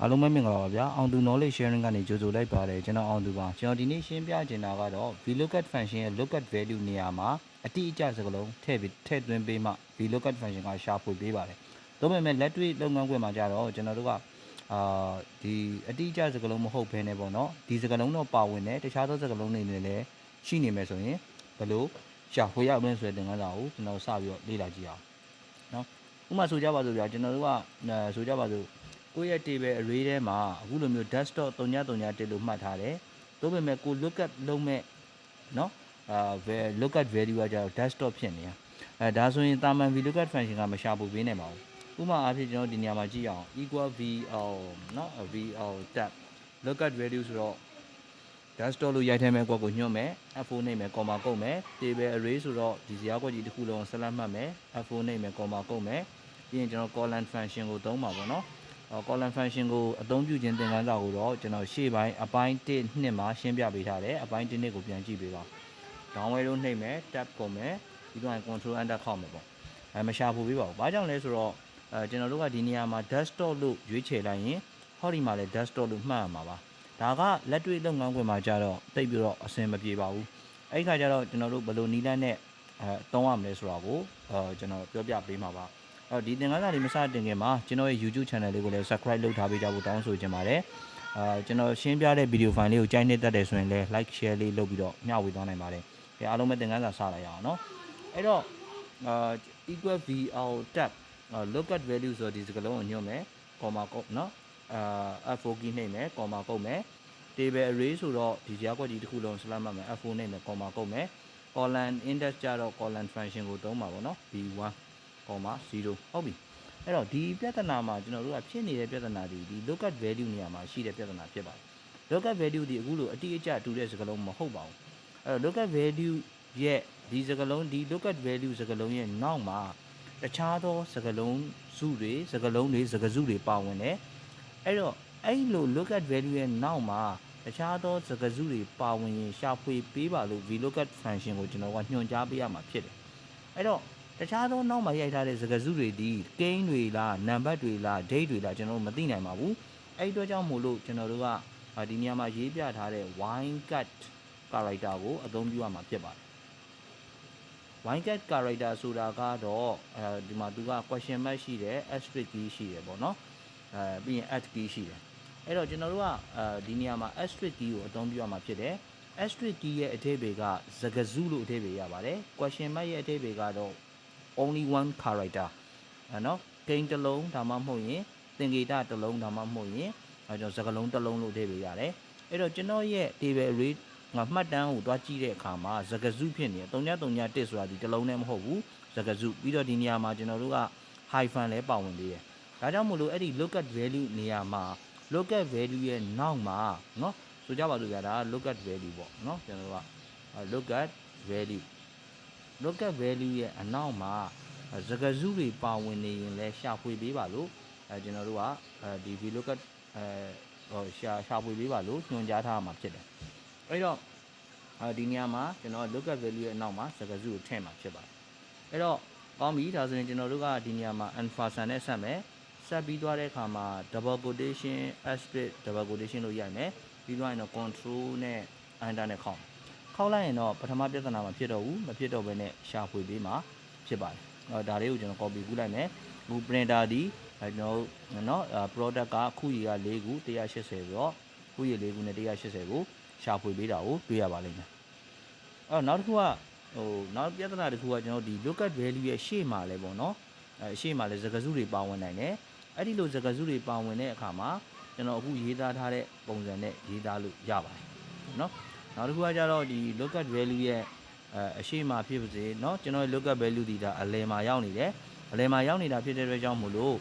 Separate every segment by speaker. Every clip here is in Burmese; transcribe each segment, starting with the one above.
Speaker 1: အားလုံးပဲမင်္ဂလာပါဗျာအောင်သူ knowledge sharing ကနေကြိုဆိုလိုက်ပါတယ်ကျွန်တော်အောင်သူပါကျွန်တော်ဒီနေ့ရှင်းပြချင်တာကတော့ vlookup function ရဲ့ lookup value နေရာမှာအတိအကျစကားလုံးထည့်ပြီးထည့်သွင်းပေးမှ vlookup function ကရှာဖွေပေးပါတယ်ဒါပေမဲ့လက်တွေ့လုပ်ငန်းခွင်မှာကြတော့ကျွန်တော်တို့ကအာဒီအတိအကျစကားလုံးမဟုတ်ဘဲနဲ့ပေါ့နော်ဒီစကားလုံးတော့ပါဝင်တယ်တခြားသောစကားလုံးတွေနဲ့လည်းရှိနေမယ်ဆိုရင်ဘယ်လိုရှာဖွေရမလဲဆိုတဲ့သင်ခန်းစာကိုကျွန်တော်စပြီးတော့လေ့လာကြည့်အောင်နော်ဥပမာဆိုကြပါစို့ဗျာကျွန်တော်တို့ကအဲဆိုကြပါစို့ ကိုယ့်ရဲ့ table array ထဲမှာအခုလိုမျိုး desktop 3.3လို့မှတ်ထားတယ်။သို့ပေမဲ့ကို lookup လုပ်မဲ့เนาะအာ lookup value ကကျတော့ desktop ဖြစ်နေတာ။အဲဒါဆိုရင်တာမန် vlookup function ကမရှာဖို့ပေးနေပါဘူး။ဥပမာအားဖြင့်ကျွန်တော်ဒီနေရာမှာကြည့်အောင် equal v เนาะ v tab lookup value ဆိုတော့ desktop လို့ရိုက်ထည့်မဲ့ကွက်ကိုညွှတ်မယ် f4 နှိပ်မယ် comma ကုတ်မယ် table array ဆိုတော့ဒီဇာတ်ကွက်ကြီးတစ်ခုလုံးဆက်လက်မှတ်မယ် f4 နှိပ်မယ် comma ကုတ်မယ်ပြီးရင်ကျွန်တော် column function ကိုသုံးပါပေါ့နော်အော် column function ကိုအသုံးပြုခြင်းသင်ခန်းစာကိုတော့ကျွန်တော်ရှေ့ပိုင်းအပိုင်း1နှစ်မှာရှင်းပြပေးထားတယ်အပိုင်း1နှစ်ကိုပြန်ကြည့်ပေးပါ downward လို့နှိပ်မယ် tab ကုန်မယ်ပြီးတော့ control enter ခောက်မယ်ပေါ့အဲမရှာဖို့ပေးပါဘူးဘာကြောင့်လဲဆိုတော့အဲကျွန်တော်တို့ကဒီနေရာမှာ desktop လို့ရွေးချယ်လိုက်ရင်ဟောဒီမှာလည်း desktop လို့မှတ်ရမှာပါဒါကလက်တွေ့လုပ်ငန်းခွင်မှာကြတော့တိတ်ပြီးတော့အဆင်မပြေပါဘူးအဲ့ဒီခါကျတော့ကျွန်တော်တို့ဘယ်လိုနီးလန်းနဲ့အဲသုံးရမလဲဆိုတာကိုအဲကျွန်တော်ပြောပြပေးမှာပါ အဲ့တော့ဒီသင်ခန်းစာလေးမစတင်ခင်မှာကျွန်တော်ရဲ့ YouTube channel လေးကိုလည်း subscribe လုပ်ထားပေးကြဖို့တောင်းဆိုချင်ပါတယ်အာကျွန်တော်ရှင်းပြတဲ့ video file လေးကိုကြိုက်နေတတ်တယ်ဆိုရင်လည်း like share လေးလုပ်ပြီးတော့မျှဝေသွားနိုင်ပါတယ်။ဒါအားလုံးပဲသင်ခန်းစာစလိုက်ရအောင်နော်။အဲ့တော့အာ equal vl tab lookup value ဆိုဒီစကားလုံးကိုညွှန်မယ် comma ကုတ်နော်အာ f4 key နှိပ်မယ် comma ကုတ်မယ် table array ဆိုတော့ဒီကြားကွက်ကြီးတစ်ခုလုံး slash မှတ်မယ် f4 နှိပ်မယ် comma ကုတ်မယ် column index ကြတော့ column function ကိုသုံးပါဗောနော် b1 comma 0ဟုတ်ပြီအဲ့တော့ဒီပြဿနာမှာကျွန်တော်တို့ကဖြစ်နေတဲ့ပြဿနာဒီဒီ lookup value နေရာမှာရှိတဲ့ပြဿနာဖြစ်ပါတယ် lookup value ဒီအခုလိုအတိအကျတူတဲ့စကားလုံးမဟုတ်ပါဘူးအဲ့တော့ lookup value ရဲ့ဒီစကားလုံးဒီ lookup value စကားလုံးရဲ့နောက်မှာတခြားသောစကားလုံးစုတွေစကားလုံးတွေစကားစုတွေပါဝင်တယ်အဲ့တော့အဲ့လို lookup value ရဲ့နောက်မှာတခြားသောစကားစုတွေပါဝင်ရင်ရှာဖွေပေးပါလို့ vlookup function ကိုကျွန်တော်ကညွှန်ကြားပေးရမှာဖြစ်တယ်အဲ့တော့ တခြားသောနောက်မှာရိုက်ထားတဲ့စကားစုတွေဒီကိန်းတွေလားနံပါတ်တွေလား date တွေလားကျွန်တော်တို့မသိနိုင်ပါဘူးအဲ့ဒီအတွက်ကြောင့်မို့လို့ကျွန်တော်တို့ကအာဒီနေရာမှာရေးပြထားတဲ့ wine cut character ကိုအသုံးပြုရမှာဖြစ်ပါတယ် wine cut character ဆိုတာကတော့အဲဒီမှာသူက question mark ရှိတယ် asterisk key ရှိတယ်ပေါ့နော်အဲပြီးရင် at key ရှိတယ်အဲ့တော့ကျွန်တော်တို့ကအဲဒီနေရာမှာ asterisk key ကိုအသုံးပြုရမှာဖြစ်တယ် asterisk key ရဲ့အဓိပ္ပာယ်ကစကားစုလို့အဓိပ္ပာယ်ရပါတယ် question mark ရဲ့အဓိပ္ပာယ်ကတော့ only one character အဲနော်ကိန်းတစ်လုံးဒါမှမဟုတ်ရင်သင်္ကေတတစ်လုံးဒါမှမဟုတ်ရင်အဲကျွန်တော်စကားလုံးတစ်လုံးလို့အဓိပ္ပာယ်ရတယ်အဲ့တော့ကျွန်တော်ရဲ့ table array ငါမှတ်တမ်းကိုတွားကြည့်တဲ့အခါမှာစကားစုဖြစ်နေတယ်3.3.1ဆိုတာဒီတစ်လုံးနဲ့မဟုတ်ဘူးစကားစုပြီးတော့ဒီနေရာမှာကျွန်တော်တို့က hyphen လဲပါဝင်သေးတယ်ဒါကြောင့်မို့လို့အဲ့ဒီ lookup value နေရာမှာ lookup value ရဲ့နောက်မှာเนาะဆိုကြပါစို့ဗျာဒါက lookup value ပေါ့เนาะကျွန်တော်တို့က lookup value lookup value ရဲ့အနောက်မှာစကားစုတွေပါဝင်နေရင်လဲရှာဖွေပေးပါလို့အဲကျွန်တော်တို့ကအဲဒီ vlookup အဲဟိုရှာရှာဖွေပေးပါလို့ညွှန်ကြားထားမှာဖြစ်တယ်အဲ့တော့အဲဒီနေရာမှာကျွန်တော် lookup value ရဲ့အနောက်မှာစကားစုကိုထည့်မှာဖြစ်ပါတယ်အဲ့တော့ကောင်းပြီဒါဆိုရင်ကျွန်တော်တို့ကဒီနေရာမှာ alpha နဲ့ဆက်မယ်ဆက်ပြီးသွားတဲ့အခါမှာ double quotation asterisk double quotation လို့ရိုက်မယ်ပြီးသွားရင်တော့ control နဲ့ enter နဲ့ခေါင်း ခောက်လိုက်ရင်တော့ပထမပြဿနာမှာဖြစ်တော့ဘူးမဖြစ်တော့ဘဲနဲ့ရှာဖွေပေးမှာဖြစ်ပါတယ်။အော်ဒါလေးကိုကျွန်တော် copy ကူးလိုက်မယ်။အခု printer ဒီကျွန်တော်နော် product ကခုရီက၄ခု180ဆိုတော့ခုရီ၄ခုနဲ့180ကိုရှာဖွေပေးတာကိုတွေ့ရပါလိမ့်မယ်။အော်နောက်တစ်ခုကဟိုနောက်ပြဿနာတစ်ခုကကျွန်တော်ဒီ lookup value ရဲ့ရှေ့မှာလဲပေါ့နော်။အဲရှေ့မှာလဲစကားစုတွေပါဝင်နိုင်တယ်။အဲ့ဒီလိုစကားစုတွေပါဝင်တဲ့အခါမှာကျွန်တော်အခုရေးသားထားတဲ့ပုံစံနဲ့ရေးသားလို့ရပါတယ်။နော်။ နောက်တစ်ခုကကြတော့ဒီ lookup value ရဲ့အဲအရှိမဖြစ်ပါစေเนาะကျွန်တော်ရဲ့ lookup value ဒီဒါအလယ်မှာရောက်နေတယ်အလယ်မှာရောက်နေတာဖြစ်တဲ့အတွက်ကြောင့်မို့လို့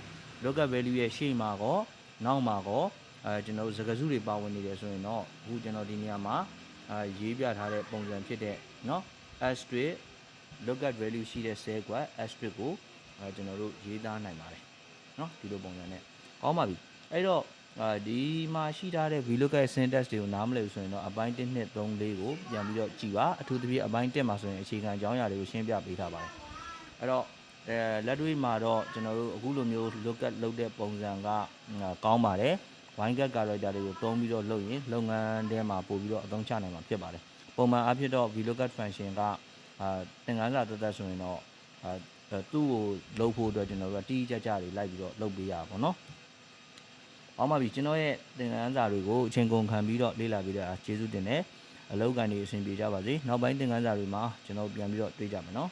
Speaker 1: lookup value ရဲ့ရှေ့မှာကောနောက်မှာကောအဲကျွန်တော်တို့စကားစုတွေပါဝင်နေတယ်ဆိုရင်တော့အခုကျွန်တော်ဒီနေရာမှာအဲရေးပြထားတဲ့ပုံစံဖြစ်တဲ့เนาะ asterisk lookup value ရှိတဲ့ cell က asterisk ကိုအဲကျွန်တော်တို့ရေးသားနိုင်ပါတယ်เนาะဒီလိုပုံစံနဲ့ကောင်းပါပြီအဲ့တော့ အဲဒီမှာရှိထားတဲ့ vlookup syntax တွေကိုနားမလည်ဘူးဆိုရင်တော့အပိုင်း1 2 3 4ကိုပြန်ပြီးတော့ကြည်ပါအထူးသဖြင့်အပိုင်း1မှာဆိုရင်အခြေခံအကြောင်းအရာတွေကိုရှင်းပြပေးထားပါတယ်အဲ့တော့အဲလက်တွေ့မှာတော့ကျွန်တော်တို့အခုလိုမျိုး lookup လုပ်တဲ့ပုံစံကကောင်းပါတယ် wine character တွေကိုသုံးပြီးတော့လုပ်ရင်လုပ်ငန်းထဲမှာပို့ပြီးတော့အသုံးချနိုင်မှာဖြစ်ပါတယ်ပုံမှန်အဖြစ်တော့ vlookup function ကအာသင်ခန်းစာတက်တက်ဆိုရင်တော့အာသူ့ကိုလုပ်ဖို့အတွက်ကျွန်တော်တို့ကတိတိကျကျတွေလိုက်ပြီးတော့လုပ်ပေးရပါဘောနော် အောင်ပါပြီကျွန်တော်ရဲ့သင်ခန်းစာတွေကိုအချိန်ကုန်ခံပြီးတော့လေ့လာပြီးတော့ကျေးဇူးတင်တယ်အလောက်ကန်တွေအဆင်ပြေကြပါစေနောက်ပိုင်းသင်ခန်းစာတွေမှာကျွန်တော်ပြန်ပြီးတော့တွေ့ကြမယ်နော်